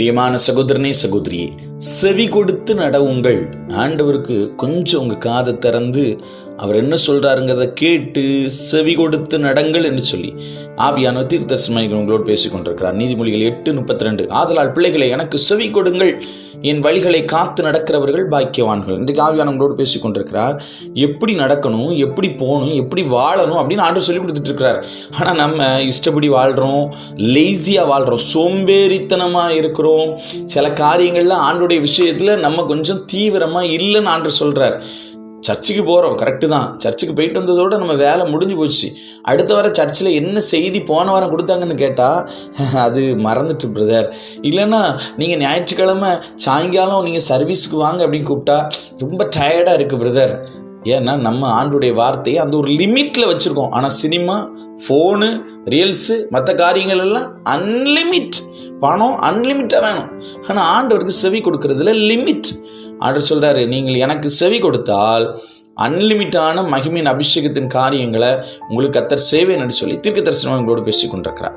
பிரியமான சகோதரனே சகோதரியே செவி கொடுத்து நடவுங்கள். ஆண்டவருக்கு கொஞ்சம் உங்கள் காதை திறந்து அவர் என்ன சொல்கிறாருங்கிறத கேட்டு செவி கொடுத்து நடங்கள் என்று சொல்லி ஆவியான தீர்த்தரசமாய் உங்களோடு பேசிக் கொண்டிருக்கிறார் நீதிமொழிகள் எட்டு முப்பத்தி ரெண்டு. ஆதலால் பிள்ளைகளை எனக்கு செவி கொடுங்கள். என் வழிகளை காத்து நடக்கிறவர்கள் பாக்கியவான்கள். இன்றைக்கு ஆவியான உங்களோடு பேசிக் கொண்டிருக்கிறார் எப்படி நடக்கணும் எப்படி போகணும் எப்படி வாழணும் அப்படின்னு ஆண்டு சொல்லி கொடுத்துட்டு இருக்கிறார் ஆனால் நம்ம இஷ்டப்படி வாழ்கிறோம் லேசியாக வாழ்கிறோம் சோம்பேறித்தனமாக இருக்கிறோம். சில காரியங்கள்லாம் ஆண்டுடைய விஷயத்தில் நம்ம கொஞ்சம் தீவிரமாக இல்லைன்னு ஆண்டு சொல்கிறார் சர்ச்சுக்கு போகிறோம் கரெக்டு தான். சர்ச்சுக்கு போயிட்டு வந்ததோட நம்ம வேலை முடிஞ்சு போச்சு. அடுத்த வாரம் சர்ச்சில் என்ன செய்தி போன வாரம் கொடுத்தாங்கன்னு கேட்டால் அது மறந்துட்டு பிரதர் இல்லைன்னா நீங்கள் ஞாயிற்றுக்கிழமை சாயங்காலம் நீங்கள் சர்வீஸுக்கு வாங்க அப்படின்னு கூப்பிட்டா ரொம்ப டயர்டாக இருக்குது பிரதர் ஏன்னா நம்ம ஆண்டுடைய வார்த்தையை அந்த ஒரு லிமிட்டில் வச்சுருக்கோம். ஆனால் சினிமா ஃபோனு ரீல்ஸு மற்ற காரியங்கள் எல்லாம் அன்லிமிட் பணம் அன்லிமிட்டாக வேணும். ஆனால் ஆண்டவருக்கு செவி கொடுக்கறதுல லிமிட் ஆண்டவர் சொல்கிறாரு நீங்கள் எனக்கு செவி கொடுத்தால் அன்லிமிட்டான மகிமின் அபிஷேகத்தின் காரியங்களை உங்களுக்கு கத்தர் சேவை நடி சொல்லி தீர்க்க தரிசனம் உங்களோடு பேசிக் கொண்டிருக்கிறார்